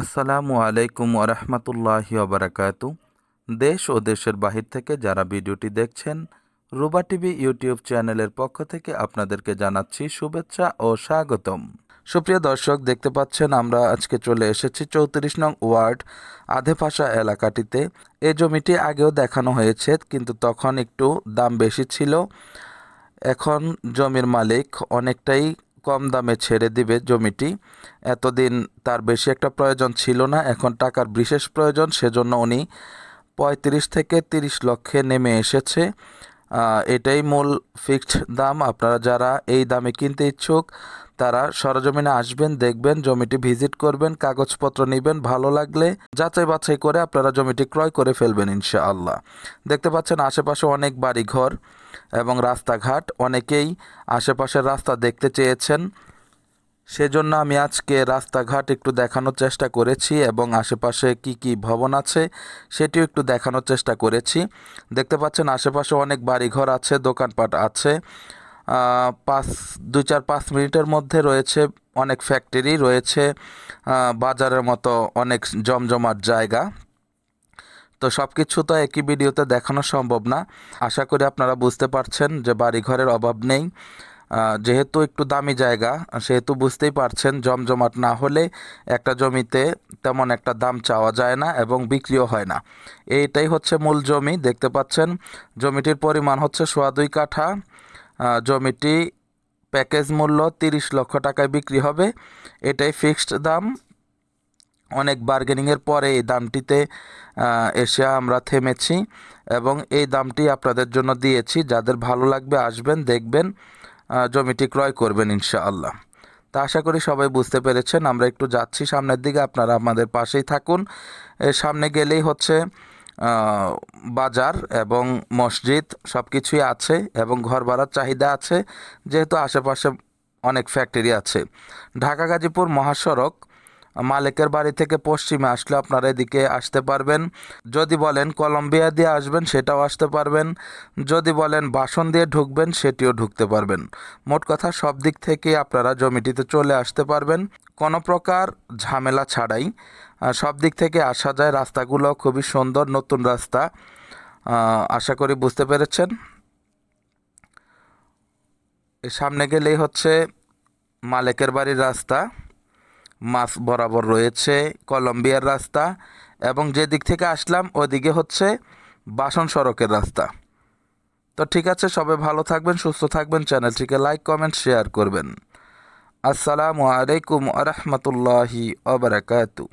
আসসালামু আলাইকুম ওরহমতুল্লাহি ওবরাকাতু দেশ ও দেশের বাহির থেকে যারা ভিডিওটি দেখছেন, রুবা টিভি ইউটিউব চ্যানেলের পক্ষ থেকে আপনাদেরকে জানাচ্ছি শুভেচ্ছা ও স্বাগতম। সুপ্রিয় দর্শক, দেখতে পাচ্ছেন আমরা আজকে চলে এসেছি চৌত্রিশ নং ওয়ার্ড আধেপাশা এলাকাটিতে। এই জমিটি আগেও দেখানো হয়েছে, কিন্তু তখন একটু দাম বেশি ছিল। এখন জমির মালিক অনেকটাই কম দামে ছেড়ে দিবে জমিটি। এতদিন তার বেশি একটা প্রয়োজন ছিল না, এখন টাকার বিশেষ প্রয়োজন, সেজন্য উনি পঁয়ত্রিশ থেকে তিরিশ লক্ষে নেমে এসেছে। এটাই মূল ফিক্সড দাম। আপনারা যারা এই দামে কিনতে ইচ্ছুক, তারা সরজমিনে আসবেন, দেখবেন, জমিটি ভিজিট করবেন, কাগজপত্র নেবেন, ভালো লাগলে যাচাই বাছাই করে আপনারা জমিটি ক্রয় করে ফেলবেন ইনশাআল্লাহ। দেখতে পাচ্ছেন আশেপাশে অনেক বাড়িঘর এবং রাস্তাঘাট। অনেকেই আশেপাশের রাস্তা দেখতে চেয়েছেন। সেজন্য আমি আজকে রাস্তাঘাট একটু দেখানোর চেষ্টা করেছি এবং আশেপাশে কি কি ভবন আছে সেটিও একটু দেখানোর চেষ্টা করেছি। দেখতে পাচ্ছেন আশেপাশে অনেক বাড়িঘর আছে, দোকানপাট আছে। পাঁচ, দুই চার পাঁচ মিনিটের মধ্যে রয়েছে, অনেক ফ্যাক্টরি রয়েছে বাজারের মতো অনেক জমজমাট জায়গা। তো সব কিছু তো একই ভিডিওতে দেখানো সম্ভব না। আশা করি আপনারা বুঝতে পারছেন যে বাড়িঘরের অভাব নেই। যেহেতু একটু দামি জায়গা, সেহেতু বুঝতেই পারছেন জমজমাট না হলে একটা জমিতে তেমন একটা দাম চাওয়া যায় না এবং বিক্রিও হয় না। এইটাই হচ্ছে মূল জমি, দেখতে পাচ্ছেন। জমিটির পরিমাণ হচ্ছে সোয়া দুই কাঠা। জমিটি প্যাকেজ মূল্য তিরিশ লক্ষ টাকায় বিক্রি হবে। এটাই ফিক্সড দাম। অনেক বার্গেনিংয়ের পরে এই দামটিতে এসে আমরা থেমেছি এবং এই দামটি আপনাদের জন্য দিয়েছি। যাদের ভালো লাগবে আসবেন, দেখবেন। জমিটি ক্রয় করবেন ইনশাআল্লাহ। তা আশা করি সবাই বুঝতে পেরেছেন। আমরা একটু যাচ্ছি সামনের দিকে, আপনারা আমাদের পাশেই থাকুন। সামনে গেলেই হচ্ছে বাজার এবং মসজিদ সব কিছুই আছে এবং ঘর ভাড়ার চাহিদা আছে। যেহেতু আশেপাশে অনেক ফ্যাক্টরি আছে। ঢাকা গাজীপুর মহাসড়ক মালিকের বাড়ি থেকে পশ্চিমে আসলে আপনারা এদিকে আসতে পারবেন। যদি বলেন কলম্বিয়া দিয়ে আসবেন, সেটাও আসতে পারবেন। যদি বলেন বাসন দিয়ে ঢুকবেন, সেটিও ঢুকতে পারবেন। মোট কথা সব দিক থেকে আপনারা জমিটিতে চলে আসতে পারবেন। কোনো প্রকার ঝামেলা ছাড়াই। সব দিক থেকে আসা যায়, রাস্তাগুলো খুবই সুন্দর, নতুন রাস্তা। আশা করি বুঝতে পেরেছেন। সামনে গেলেই হচ্ছে মালিকের বাড়ির রাস্তা। মাছ বরাবর রয়েছে, কলম্বিয়ার রাস্তা এবং যে দিক থেকে আসলাম ওদিকে হচ্ছে বাসন সড়কের রাস্তা। তো ঠিক আছে, সবাই ভালো থাকবেন, সুস্থ থাকবেন, চ্যানেলটিকে লাইক, কমেন্ট, শেয়ার করবেন। আসসালামু আলাইকুম আ রহমতুল্লাহি আবরাকাতু